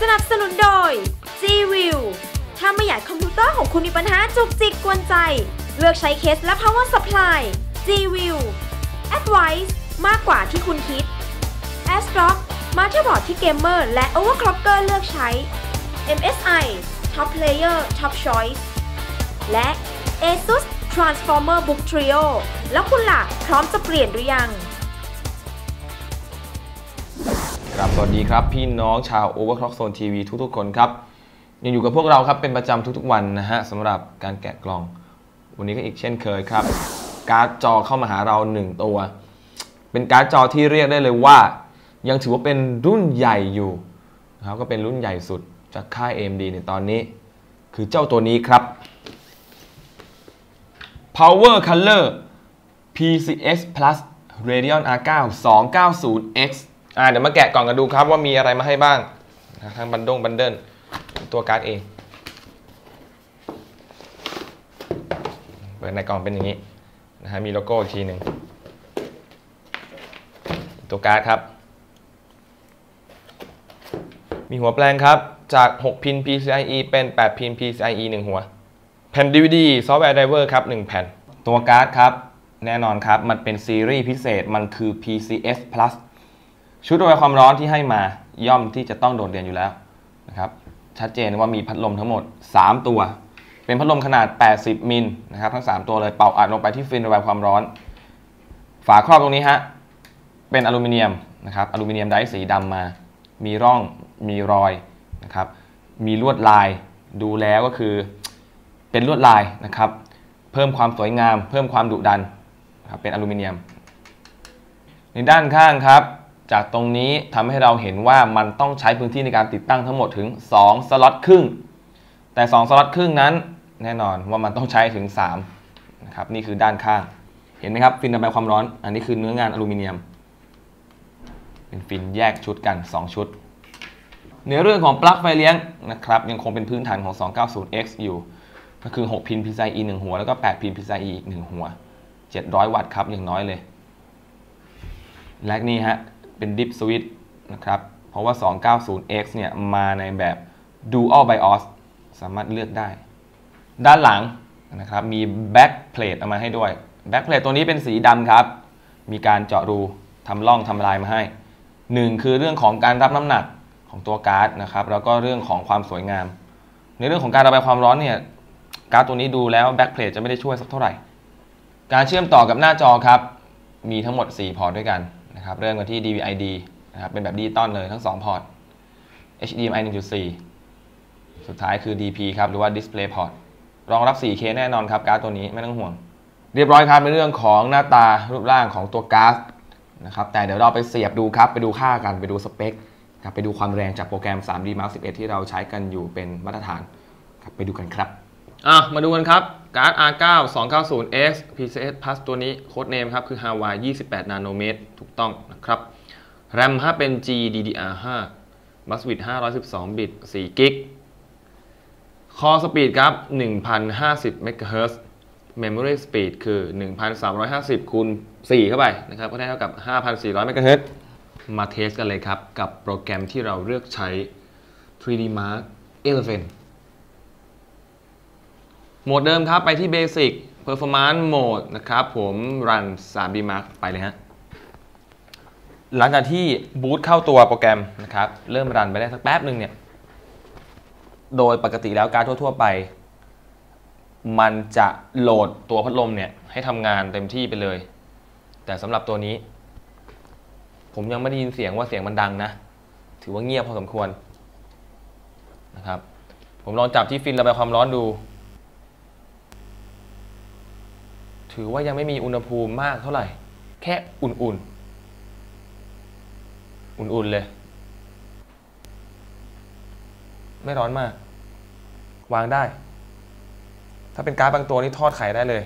สนับสนุนโดย G-View ถ้าไม่อยากคอมพิวเตอร์ของคุณมีปัญหาจุกจิกกวนใจ เลือกใช้เคสและ power supply G-View Advice มากกว่าที่คุณคิด a s t r o c มาเตอร์บอร์ดที่เกมเมอร์และ overclocker เลือกใช้ MSI Top Player Top Choice และ ASUS Transformer Book Trio แล้วคุณล่ะพร้อมจะเปลี่ยนหรือยัง ครับสวัสดีครับ พี่น้องชาว Overclock Zone TV ทุกๆ คนครับยังอยู่กับพวกเราครับเป็นประจำทุกๆ วันนะฮะสำหรับการแกะกล่อง วันนี้ก็อีกเช่นเคยครับ การ์ดจอเข้ามาหาเรา 1 ตัว เป็นการ์ดจอที่เรียกได้เลยว่า ยังถือว่าเป็นรุ่นใหญ่อยู่นะครับก็เป็นรุ่นใหญ่สุดจากค่าย AMD ในตอนนี้ คือเจ้าตัวนี้ครับ Power Color PCS Plus Radeon R9 290X อ่าเดี๋ยวมาแกะกล่องกันดูครับว่ามีอะไรมาให้บ้างนะทั้งบันดงบันเดิลตัวการ์ดเองเปิดในกล่องเป็นอย่างนี้นะฮะมีโลโก้อีกทีหนึ่งตัวการ์ดครับ มีหัวแปลงครับจาก 6 พิน PCIe เป็น 8 พิน PCIe 1 หัว แผ่น DVD ซอฟต์แวร์ไดเวอร์ครับ 1 แผ่น ตัวการ์ดครับ แน่นอนครับ มันเป็นซีรีส์พิเศษมันคือ PCS Plus ชุดระบายความร้อนที่ให้มาย่อมที่จะต้องโดดเด่นอยู่แล้วนะครับชัดเจนว่ามีพัดลมทั้งหมด 3 ตัว เป็นพัดลมขนาด 80 มิลนะครับทั้ง 3 ตัวเลยเป่าอัดลงไปที่ฟินระบายความร้อน ฝาครอบตรงนี้ฮะเป็นอลูมิเนียมนะครับอลูมิเนียมไดร์สีดำมา มีร่องมีรอยนะครับมีลวดลายดูแล้วก็คือเป็นลวดลายนะครับเพิ่มความสวยงาม เพิ่มความดุดันนะครับเป็นอลูมิเนียม ในด้านข้างครับ จากตรงนี้ทำให้เราเห็นว่ามันต้องใช้พื้นที่ในการติดตั้งทั้งหมดถึง 2 สล็อตครึ่ง แต่ 2 สล็อตครึ่งนั้น แน่นอนว่ามันต้องใช้ถึง3นะครับนี่คือด้านข้าง เห็นไหมครับฟินระบายความร้อน อันนี้คือเนื้องานอลูมิเนียม เป็นฟินแยกชุดกัน 2 ชุดในเรื่องของปลั๊กไฟเลี้ยงนะครับยังคงเป็นพื้นฐานของ 290X อยู่ ก็คือ 6 พิน PCIe 1 หัว แล้วก็ 8 พิน PCIe อีก 1 หัว 700 วัตต์ครับอย่างน้อยเลย และนี่ฮะ เป็นดิฟสวิตนะครับ เพราะว่า 290X เนี่ยมาในแบบ Dual BIOS สามารถเลือกได้ ด้านหลังนะครับมี Back Plate เอามาให้ด้วย Back Plate ตัวนี้เป็นสีดำครับ มีการเจาะรูทำร่องทำลายมาให้ 1 คือเรื่องของการรับน้ำหนักของตัวการ์ดนะครับ แล้วก็เรื่องของความสวยงาม ในเรื่องของการระบายความร้อนเนี่ยการ์ดตัวนี้ดูแล้ว Back Plate จะไม่ได้ช่วยสักเท่าไหร่ การเชื่อมต่อกับหน้าจอครับ มีทั้งหมด 4 พอร์ตด้วยกัน นะครับเริ่มกันที่ DVI-D นะครับเป็นแบบดิจิตอลเลยทั้ง 2 พอร์ต HDMI 1.4 สุดท้ายคือ DP ครับหรือว่า Display Port รองรับ 4K แน่นอนครับการ์ดตัวนี้ไม่ต้องห่วง เรียบร้อยครับในเรื่องของหน้าตารูปร่างของตัวการ์ดนะครับแต่เดี๋ยวเราไปเสียบดูครับ ไปดูค่ากันไปดูสเปคครับไปดูความแรงจากโปรแกรม 3D Mark 11 ที่เราใช้กันอยู่เป็นมาตรฐานครับไปดูกันครับ อะมาดูกันครับ การ์ด R9 290X PCS Plus ตัวนี้โค้ดเนมครับ คือ Huawei 28 นาโนเมตร ถูกต้องนะครับ RAM 5เป็น GDDR5 Buswidth 512 บิต4กิก Core Speed ครับ1050 MHz Memory Speed คือ 1350คูณ4เข้าไปนะครับ ก็ได้เท่ากับ 5400 MHz มาเทสกันเลยครับ กับโปรแกรมที่เราเลือกใช้ 3D Mark 11 โหมดเดิมครับไปที่ Basic Performance Mode นะครับผม Run 3D Mark ไปเลยฮะ หลังจากที่บูตเข้าตัวโปรแกรมนะครับ เริ่มรันไปได้สักแป๊บหนึ่งเนี่ย โดยปกติแล้วการทั่ว ๆ ไป มันจะโหลดตัวพัดลมเนี่ย ให้ทำงานเต็มที่ไปเลย แต่สำหรับตัวนี้ ผมยังไม่ได้ยินเสียงว่าเสียงมันดังนะ ถือว่าเงียบพอสมควรนะครับ ผมลองจับที่ฟินระบายความร้อนดู ถือว่ายังไม่มีอุณหภูมิมากเท่าไหร่ แค่อุ่นๆ อุ่นๆเลย ไม่ร้อนมาก วางได้ ถ้าเป็นการ์ดบางตัวนี่ทอดไข่ได้เลย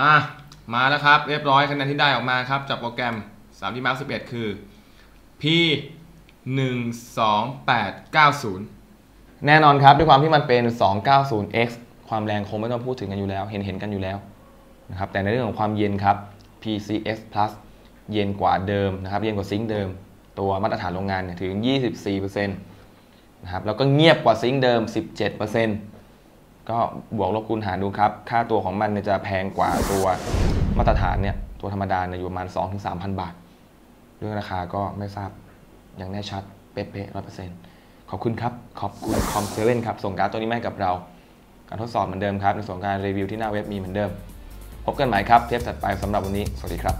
อะ มาแล้วครับ เรียบร้อยคะแนนที่ได้ออกมาครับ จากโปรแกรม3ที่มาร์ค11 คือ P 1 2 8 9 0 แน่นอนครับด้วยความที่มันเป็น 290X ความแรงคงไม่ต้องพูดถึงกันอยู่แล้ว เห็นเห็นกันอยู่แล้ว นะครับแต่ในเรื่องของความเย็นครับ PCS Plus เย็นกว่าเดิมนะครับเย็นกว่าซิงค์เดิม ตัวมาตรฐานโรงงานเนี่ยถึง 24%นนะครับแล้วก็เงียบกว่าซิงค์เดิม 17%ก็บวกลบคูณหารดูครับ ค่าตัวของมันเนี่ยจะแพงกว่าตัวมาตรฐานเนี่ยตัวธรรมดาเนี่ยอยู่ประมาณ 2-3,000 บาท เรื่องราคาก็ไม่ทราบอย่างแน่ชัดเป๊ะๆร้อยเปอร์เซ็นต์ขอบคุณครับ ขอบคุณคอมเซเว่นครับ ส่งการ์ดตัวนี้มาให้กับเรา การทดสอบเหมือนเดิมครับ ในส่วนการรีวิวที่หน้าเว็บมีเหมือนเดิม พบกันใหม่ครับเทปถัดไปสำหรับวันนี้ สวัสดีครับ